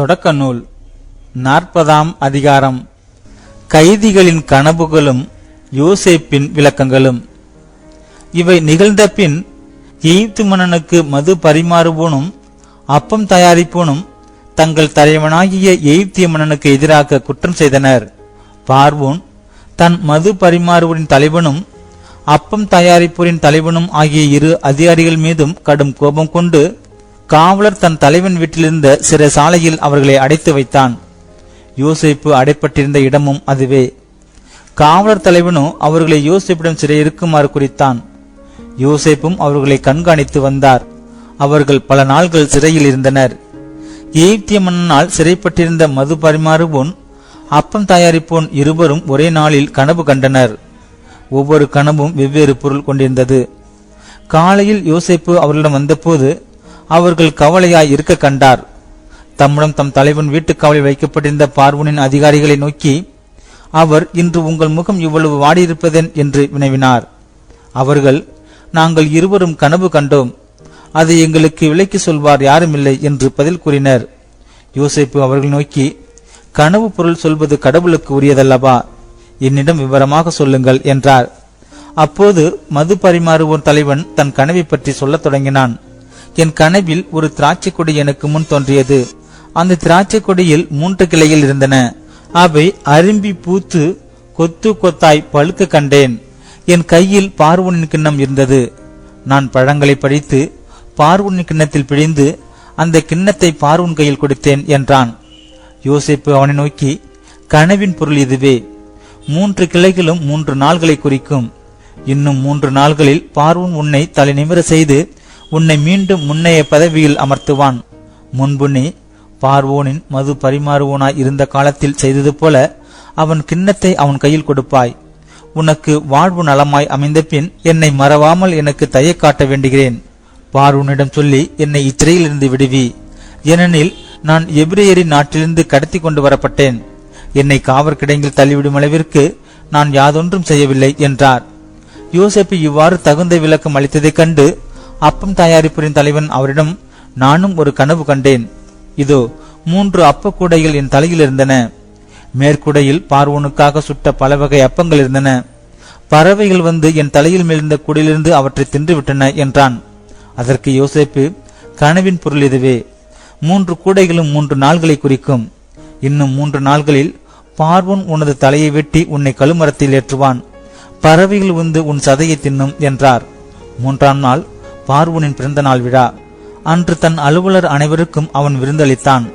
தொடக்க நூல் நாற்பதாம் அதிகாரம். கைதிகளின் கனவுகளும் யோசேப்பின் விளக்கங்களும். இவை நிகழ்ந்த பின் எகிப்து மன்னனுக்கு மது பரிமாறுவோனும் அப்பம் தயாரிப்போனும் தங்கள் தலைவனாகிய எய்த்திய மன்னனுக்கு எதிராக குற்றம் செய்தனர். பார்வோன் தன் மது பரிமாறுவோரின் தலைவனும் அப்பம் தயாரிப்போரின் தலைவனும் ஆகிய இரு அதிகாரிகள் மீதும் கடும் கோபம் கொண்டு காவலர் தன் தலைவன் வீட்டிலிருந்த சிற சாலையில் அவர்களை அடைத்து வைத்தான். யோசிப்பு அடைப்பட்டிருந்த இடமும் அதுவே. காவலர் தலைவனோ அவர்களை யோசிப்பிடம் சிறை இருக்குமாறு குறித்தான். யோசிப்பும் அவர்களை கண்காணித்து வந்தார். அவர்கள் பல நாள்கள் சிறையில் இருந்தனர். எகிப்திய மன்னனால் சிறைப்பட்டிருந்த மது பரிமாறுவோன் அப்பம் தயாரிப்போன் இருவரும் ஒரே நாளில் கனவு கண்டனர். ஒவ்வொரு கனவும் வெவ்வேறு பொருள் கொண்டிருந்தது. காலையில் யோசிப்பு அவர்களிடம் வந்தபோது அவர்கள் கவலையாய் இருக்க கண்டார். தம்மிடம் தம் தலைவன் வீட்டுக் காவலில் வைக்கப்பட்டிருந்த பார்வனின் அதிகாரிகளை நோக்கி அவர் இன்று உங்கள் முகம் இவ்வளவு வாடியிருப்பதென்? என்று வினவினார். அவர்கள் நாங்கள் இருவரும் கனவு கண்டோம். அதை எங்களுக்கு விலைக்கு சொல்வார் யாருமில்லை என்று பதில் கூறினர். யோசிப்பு அவர்கள் நோக்கி கனவு பொருள் சொல்வது கடவுளுக்கு உரியதல்லவா? என்னிடம் விவரமாக சொல்லுங்கள் என்றார். அப்போது மது பரிமாறுவோர் தலைவன் தன் கனவை பற்றி சொல்லத் தொடங்கினான். என் கனவில் ஒரு திராட்சை கொடி எனக்கு முன் தோன்றியது. அந்த திராட்சை கொடியில் மூன்று கிளைகள் இருந்தன. அவை அரும்பி பூத்து கொத்து கொத்தாய் பழுக்க கண்டேன். என் கையில் பார்வனின் கிண்ணம் இருந்தது. நான் பழங்களை படித்து பார்வனின் கிண்ணத்தில் பிழிந்து அந்த கிண்ணத்தை பார்வன் கையில் கொடுத்தேன் என்றான். யோசிப்பு அவனை நோக்கி கனவின் பொருள் இதுவே. மூன்று கிளைகளும் மூன்று நாள்களை குறிக்கும். இன்னும் மூன்று நாள்களில் பார்வன் உன்னை தலை நிமிர செய்து உன்னை மீண்டும் முன்னைய பதவியில் அமர்த்துவான். முன்பு நீ பார்வோனின் மது பரிமாறுவோனாய் இருந்த காலத்தில் செய்தது போல அவன் கிண்ணத்தை அவன் கையில் கொடுப்பாய். உனக்கு வாழ்வு நலமாய் அமைந்த பின் என்னை மறவாமல் எனக்கு தயை காட்ட வேண்டுகிறேன். பார்வோனிடம் சொல்லி என்னை இச்சிறையிலிருந்து விடுவி. ஏனெனில் நான் எபிரேயரின் நாட்டிலிருந்து கடத்தி கொண்டு வரப்பட்டேன். என்னை காவற் கிடங்கில் தள்ளிவிடும் அளவிற்கு நான் யாதொன்றும் செய்யவில்லை என்றார். யோசேப்பு இவ்வாறு தகுந்த விளக்கம் அளித்ததைக் கண்டு அப்பம் தயாரிப்பரின் தலைவன் அவரிடம் நானும் ஒரு கனவு கண்டேன். இதோ மூன்று அப்ப கூடைகள் என் தலையில் இருந்தன. மேற்கூடையில் பார்வோனுக்காக சுட்ட பல வகை அப்பங்கள் இருந்தன. பறவைகள் வந்து என் தலையில் மேலிருந்த கூடையிலிருந்து அவற்றை தின்றுவிட்டன என்றான். அதற்கு யோசிப்பு கனவின் பொருள் இதுவே மூன்று கூடைகளும் மூன்று நாள்களை குறிக்கும். இன்னும் மூன்று நாள்களில் பார்வோன் உனது தலையை வெட்டி உன்னை கழுமரத்தில் ஏற்றுவான். பறவைகள் வந்து உன் சதையை தின்னும் என்றார். மூன்றாம் நாள் பார்வனின் பிறந்தநாள் விழா. அன்று தன் அலுவலர் அனைவருக்கும் அவன் விருந்தளித்தான்.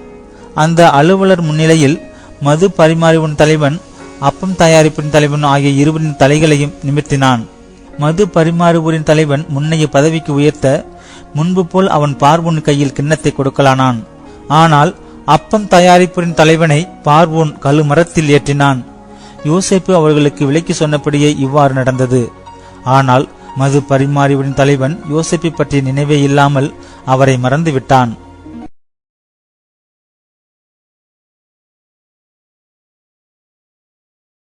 அந்த அலுவலர் முன்னிலையில் மது பரிமாறிவன் தலைவன் அப்பம் தயாரிப்பின் தலைவன் ஆகிய இருவரின் தலைகளையும் நிமிர்த்தினான். மது பரிமாறுவோரின் தலைவன் முன்னைய பதவிக்கு உயர்த்த முன்பு போல் அவன் பார்வோன் கையில் கிண்ணத்தை கொடுக்கலானான். ஆனால் அப்பம் தயாரிப்போரின் தலைவனை பார்வோன் கழுமரத்தில் ஏற்றினான். யோசேப்பு அவர்களுக்கு விலைக்கு சொன்னபடியே இவ்வாறு நடந்தது. ஆனால் மது பரிமாறிவரின் தலைவன் யோசிப்பை பற்றிய நினைவே இல்லாமல் அவரை மறந்து விட்டான்